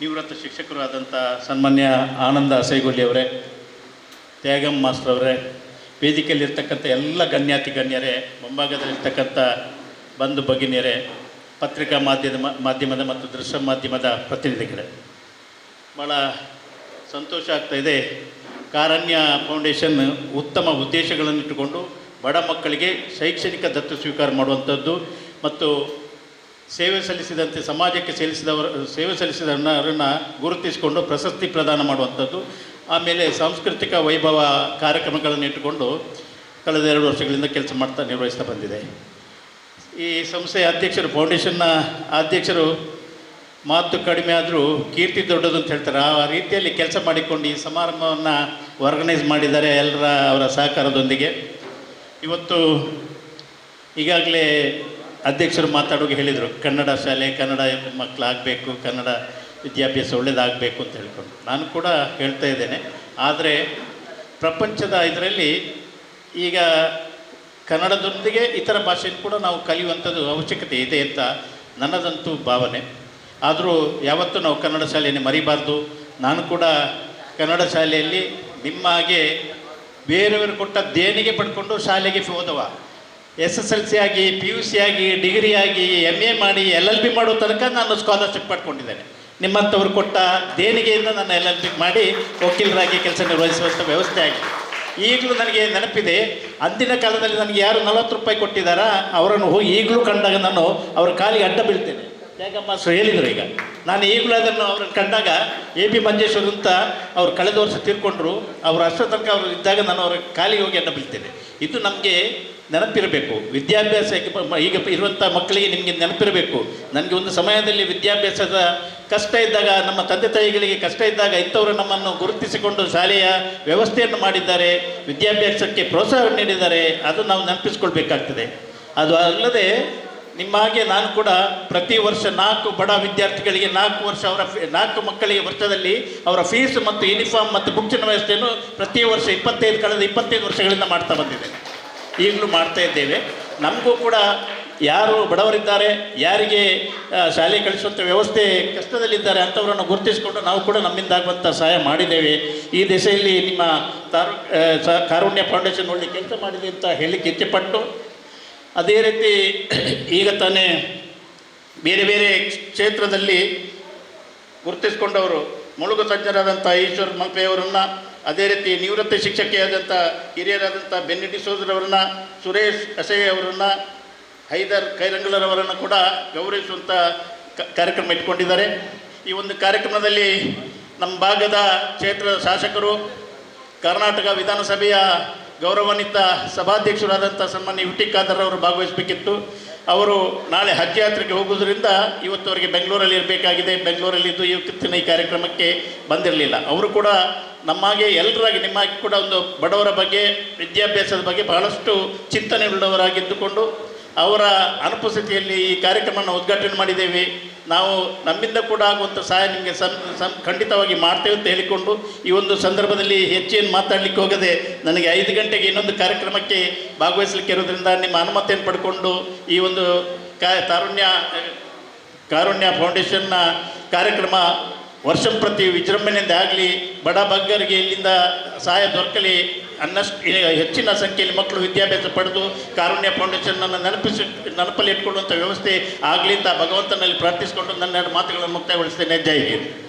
ನಿವೃತ್ತ ಶಿಕ್ಷಕರು ಆದಂಥ ಸನ್ಮಾನ್ಯ ಆನಂದ ಅಸೈಗೊಳ್ಳಿ ಅವರೇ ತ್ಯಾಗಮ್ ಮಾಸ್ಟರ್ ಅವರೇ, ವೇದಿಕೆಯಲ್ಲಿರ್ತಕ್ಕಂಥ ಎಲ್ಲ ಗಣ್ಯಾತಿ ಗಣ್ಯರೇ, ಮುಂಭಾಗದಲ್ಲಿರ್ತಕ್ಕಂಥ ಬಂಧು ಭಗಿನಿಯರೇ, ಪತ್ರಿಕಾ ಮಾಧ್ಯಮ, ಮಾಧ್ಯಮದ ಮತ್ತು ದೃಶ್ಯ ಮಾಧ್ಯಮದ ಪ್ರತಿನಿಧಿಗಳೇ. ಭಾಳ ಸಂತೋಷ ಆಗ್ತಾ ಇದೆ. ಕಾರಣ್ಯ ಫೌಂಡೇಶನ್ ಉತ್ತಮ ಉದ್ದೇಶಗಳನ್ನು ಇಟ್ಟುಕೊಂಡು ಬಡ ಮಕ್ಕಳಿಗೆ ಶೈಕ್ಷಣಿಕ ದತ್ತು ಸ್ವೀಕಾರ ಮಾಡುವಂಥದ್ದು ಮತ್ತು ಸೇವೆ ಸಲ್ಲಿಸಿದಂತೆ ಸಮಾಜಕ್ಕೆ ಸಲ್ಲಿಸಿದವರ ಸೇವೆ ಸಲ್ಲಿಸಿದವರನ್ನು ಗುರುತಿಸಿಕೊಂಡು ಪ್ರಶಸ್ತಿ ಪ್ರದಾನ ಮಾಡುವಂಥದ್ದು, ಆಮೇಲೆ ಸಾಂಸ್ಕೃತಿಕ ವೈಭವ ಕಾರ್ಯಕ್ರಮಗಳನ್ನು ಇಟ್ಟುಕೊಂಡು ಕಳೆದ ಎರಡು ವರ್ಷಗಳಿಂದ ಕೆಲಸ ಮಾಡ್ತಾ ನಿರ್ವಹಿಸ್ತಾ ಬಂದಿದೆ. ಈ ಸಂಸ್ಥೆಯ ಅಧ್ಯಕ್ಷರು ಫೌಂಡೇಶನ್ನ ಅಧ್ಯಕ್ಷರು ಮಾತು ಕಡಿಮೆ ಆದರೂ ಕೀರ್ತಿ ದೊಡ್ಡದು ಅಂತ ಹೇಳ್ತಾರೆ. ಆ ರೀತಿಯಲ್ಲಿ ಕೆಲಸ ಮಾಡಿಕೊಂಡು ಈ ಸಮಾರಂಭವನ್ನು ಆರ್ಗನೈಸ್ ಮಾಡಿದ್ದಾರೆ ಎಲ್ಲರ ಅವರ ಸಹಕಾರದೊಂದಿಗೆ. ಇವತ್ತು ಈಗಾಗಲೇ ಅಧ್ಯಕ್ಷರು ಮಾತಾಡುವಾಗ ಹೇಳಿದರು, ಕನ್ನಡ ಶಾಲೆ, ಕನ್ನಡ ಮಕ್ಕಳಾಗಬೇಕು, ಕನ್ನಡ ವಿದ್ಯಾಭ್ಯಾಸ ಒಳ್ಳೇದಾಗಬೇಕು ಅಂತ ಹೇಳ್ಕೊಂಡು. ನಾನು ಕೂಡ ಹೇಳ್ತಾ ಇದ್ದೇನೆ. ಆದರೆ ಪ್ರಪಂಚದ ಇದರಲ್ಲಿ ಈಗ ಕನ್ನಡದೊಂದಿಗೆ ಇತರ ಭಾಷೆಯನ್ನು ಕೂಡ ನಾವು ಕಲಿಯುವಂಥದ್ದು ಅವಶ್ಯಕತೆ ಇದೆ ಅಂತ ನನ್ನದಂತೂ ಭಾವನೆ. ಆದರೂ ಯಾವತ್ತೂ ನಾವು ಕನ್ನಡ ಶಾಲೆಯನ್ನು ಮರಿಬಾರ್ದು. ನಾನು ಕೂಡ ಕನ್ನಡ ಶಾಲೆಯಲ್ಲಿ ನಿಮ್ಮ ಹಾಗೆ ಬೇರೆಯವರು ಕೊಟ್ಟ ದೇಣಿಗೆ ಪಡ್ಕೊಂಡು ಶಾಲೆಗೆ ಹೋದವ. ಎಸ್ ಎಸ್ ಎಲ್ ಸಿ ಆಗಿ ಪಿ ಯು ಸಿ ಆಗಿ ಡಿಗ್ರಿ ಆಗಿ ಎಂ ಎ ಮಾಡಿ, ಎಲ್ ಎಲ್ ಬಿ ಮಾಡೋ ತನಕ ನಾನು ಸ್ಕಾಲರ್ಶಿಪ್ ಪಡ್ಕೊಂಡಿದ್ದೇನೆ. ನಿಮ್ಮಂಥವ್ರು ಕೊಟ್ಟ ದೇಣಿಗೆಯಿಂದ ನಾನು ಎಲ್ ಎಲ್ ಬಿ ಮಾಡಿ ವಕೀಲರಾಗಿ ಕೆಲಸ ನಿರ್ವಹಿಸುವಂಥ ವ್ಯವಸ್ಥೆ ಆಗಿದೆ. ಈಗಲೂ ನನಗೆ ನೆನಪಿದೆ, ಅಂದಿನ ಕಾಲದಲ್ಲಿ ನನಗೆ ಯಾರು ನಲವತ್ತು ರೂಪಾಯಿ ಕೊಟ್ಟಿದ್ದಾರಾ, ಅವರನ್ನು ಹೋಗಿ ಈಗಲೂ ಕಂಡಾಗ ನಾನು ಅವ್ರ ಕಾಲಿಗೆ ಅಡ್ಡ ಬೀಳ್ತೇನೆ. ತ್ಯಾಗಮ್ಮ ಸೊ, ಹೇಳಿದರು ಈಗ. ನಾನು ಈಗಲೂ ಅದನ್ನು ಅವ್ರನ್ನ ಕಂಡಾಗ ಎ ಬಿ ಮಂಜೇಶ್ವರ್ ಅಂತ ಅವ್ರು ಕಳೆದ ವರ್ಷ ತೀರ್ಕೊಂಡ್ರು. ಅವ್ರು ಅಷ್ಟರ ತನಕ ಅವರು ಇದ್ದಾಗ ನಾನು ಅವರ ಕಾಲಿಗೆ ಹೋಗಿ ಅನ್ನ ಬೀಳ್ತೇನೆ. ಇದು ನಮಗೆ ನೆನಪಿರಬೇಕು. ವಿದ್ಯಾಭ್ಯಾಸ ಈಗ ಇರುವಂಥ ಮಕ್ಕಳಿಗೆ ನಿಮಗೆ ನೆನಪಿರಬೇಕು. ನನಗೆ ಒಂದು ಸಮಯದಲ್ಲಿ ವಿದ್ಯಾಭ್ಯಾಸದ ಕಷ್ಟ ಇದ್ದಾಗ, ನಮ್ಮ ತಂದೆ ತಾಯಿಗಳಿಗೆ ಕಷ್ಟ ಇದ್ದಾಗ ಇಂಥವರು ನಮ್ಮನ್ನು ಗುರುತಿಸಿಕೊಂಡು ಶಾಲೆಯ ವ್ಯವಸ್ಥೆಯನ್ನು ಮಾಡಿದ್ದಾರೆ. ವಿದ್ಯಾಭ್ಯಾಸಕ್ಕೆ ಪ್ರೋತ್ಸಾಹ ನೀಡಿದ್ದಾರೆ. ಅದು ನಾವು ನೆನಪಿಸ್ಕೊಳ್ಬೇಕಾಗ್ತದೆ. ಅದು ಅಲ್ಲದೆ ನಿಮ್ಮ ಹಾಗೆ ನಾನು ಕೂಡ ಪ್ರತಿ ವರ್ಷ ನಾಲ್ಕು ಬಡ ವಿದ್ಯಾರ್ಥಿಗಳಿಗೆ ನಾಲ್ಕು ವರ್ಷ ಅವರ ನಾಲ್ಕು ಮಕ್ಕಳಿಗೆ ವರ್ಷದಲ್ಲಿ ಅವರ ಫೀಸ್ ಮತ್ತು ಯೂನಿಫಾರ್ಮ್ ಮತ್ತು ಬುಕ್ಸಿನ ವ್ಯವಸ್ಥೆಯನ್ನು ಪ್ರತಿ ವರ್ಷ ಇಪ್ಪತ್ತೈದು, ಕಳೆದ ಇಪ್ಪತ್ತೈದು ವರ್ಷಗಳಿಂದ ಮಾಡ್ತಾ ಬಂದಿದ್ದೇನೆ ಈಗಲೂ ಮಾಡ್ತಾ ಇದ್ದೇವೆ. ನಮಗೂ ಕೂಡ ಯಾರು ಬಡವರಿದ್ದಾರೆ, ಯಾರಿಗೆ ಶಾಲೆ ಕಳಿಸುವಂಥ ವ್ಯವಸ್ಥೆ ಕಷ್ಟದಲ್ಲಿದ್ದಾರೆ ಅಂಥವರನ್ನು ಗುರುತಿಸಿಕೊಂಡು ನಾವು ಕೂಡ ನಮ್ಮಿಂದಾಗುವಂಥ ಸಹಾಯ ಮಾಡಿದ್ದೇವೆ. ಈ ದಿಸೆಯಲ್ಲಿ ನಿಮ್ಮ ತಾರು ಕಾರುಣ್ಯ ಫೌಂಡೇಶನ್ ಒಳ್ಳೆ ಕೆಲಸ ಮಾಡಿದೆ ಅಂತ ಹೇಳಲಿಕ್ಕೆ ಇಚ್ಛೆಪಟ್ಟು ಅದೇ ರೀತಿ ಈಗ ತಾನೇ ಬೇರೆ ಬೇರೆ ಕ್ಷೇತ್ರದಲ್ಲಿ ಗುರುತಿಸಿಕೊಂಡವರು, ಮುಳುಗು ತಜ್ಞರಾದಂಥ ಈಶ್ವರ್ ಮಲ್ಪೆಯವರನ್ನು ಅದೇ ರೀತಿ ನಿವೃತ್ತ ಶಿಕ್ಷಕಿಯಾದಂಥ ಹಿರಿಯರಾದಂಥ ಬೆನ್ನಿಡಿ ಸೋದರವರನ್ನ ಸುರೇಶ್ ಅಸೆಯ್ ಅವರನ್ನು, ಹೈದರ್ ಕೈರಂಗಲರವರನ್ನು ಕೂಡ ಗೌರವಿಸುವಂಥ ಕಾರ್ಯಕ್ರಮ ಇಟ್ಕೊಂಡಿದ್ದಾರೆ. ಈ ಒಂದು ಕಾರ್ಯಕ್ರಮದಲ್ಲಿ ನಮ್ಮ ಭಾಗದ ಕ್ಷೇತ್ರದ ಶಾಸಕರು, ಕರ್ನಾಟಕ ವಿಧಾನಸಭೆಯ ಗೌರವಾನ್ವಿತ ಸಭಾಧ್ಯಕ್ಷರಾದಂಥ ಸನ್ಮಾನ್ಯ ಯುಟಿ ಖಾದರ್ ಅವರು ಭಾಗವಹಿಸಬೇಕಿತ್ತು. ಅವರು ನಾಳೆ ಹಜ್ ಯಾತ್ರೆಗೆ ಹೋಗುವುದರಿಂದ ಅವರಿಗೆ ಬೆಂಗಳೂರಲ್ಲಿ ಇರಬೇಕಾಗಿದೆ. ಬೆಂಗಳೂರಲ್ಲಿದ್ದು ಇವತ್ತಿನ ಈ ಕಾರ್ಯಕ್ರಮಕ್ಕೆ ಬಂದಿರಲಿಲ್ಲ. ಅವರು ಕೂಡ ನಮ್ಮಾಗೆ ಎಲ್ಲರಾಗಿ ನಿಮ್ಮಾಗಿ ಕೂಡ ಒಂದು ಬಡವರ ಬಗ್ಗೆ, ವಿದ್ಯಾಭ್ಯಾಸದ ಬಗ್ಗೆ ಬಹಳಷ್ಟು ಚಿಂತನೆ ಉಳ್ಳವರಾಗಿದ್ದುಕೊಂಡು ಅವರ ಅನುಪಸ್ಥಿತಿಯಲ್ಲಿ ಈ ಕಾರ್ಯಕ್ರಮವನ್ನು ಉದ್ಘಾಟನೆ ಮಾಡಿದ್ದೇವೆ. ನಾವು ನಮ್ಮಿಂದ ಕೂಡ ಆಗುವಂಥ ಸಹಾಯ ನಿಮಗೆ ಸಂ ಸಂ, ಖಂಡಿತವಾಗಿ ಮಾಡ್ತೇವೆ ಅಂತ ಹೇಳಿಕೊಂಡು ಈ ಒಂದು ಸಂದರ್ಭದಲ್ಲಿ ಹೆಚ್ಚೇನು ಮಾತಾಡಲಿಕ್ಕೆ ಹೋಗದೆ ನನಗೆ ಐದು ಗಂಟೆಗೆ ಇನ್ನೊಂದು ಕಾರ್ಯಕ್ರಮಕ್ಕೆ ಭಾಗವಹಿಸಲಿಕ್ಕೆ ಇರೋದ್ರಿಂದ ನಿಮ್ಮ ಅನುಮತಿಯನ್ನು ಪಡ್ಕೊಂಡು ಈ ಒಂದು ಕಾ, ತಾರುಣ್ಯ, ಕಾರುಣ್ಯ ಫೌಂಡೇಶನ್ನ ಕಾರ್ಯಕ್ರಮ ವರ್ಷಂ ಪ್ರತಿ ವಿಜೃಂಭಣೆಯಿಂದ ಆಗಲಿ ಬಡ ಬಗ್ಗರಿಗೆ ಇಲ್ಲಿಂದ ಸಹಾಯ ದೊರಕಲಿ ಅನ್ನಷ್ಟು ಹೆಚ್ಚಿನ ಸಂಖ್ಯೆಯಲ್ಲಿ ಮಕ್ಕಳು ವಿದ್ಯಾಭ್ಯಾಸ ಪಡೆದು ಕಾರುಣ್ಯ ಫೌಂಡೇಶನ್ನನ್ನು ನೆನಪಿಸಿ, ನೆನಪಲ್ಲಿ ಇಟ್ಕೊಳ್ಳುವಂಥ ವ್ಯವಸ್ಥೆ ಆಗಲಿ ಅಂತ ಭಗವಂತನಲ್ಲಿ ಪ್ರಾರ್ಥಿಸಿಕೊಂಡು ನನ್ನ ಮಾತುಗಳನ್ನು ಮುಕ್ತಾಯಗೊಳಿಸ್ತೇನೆ. ಜೈ ಹಿಂದ್.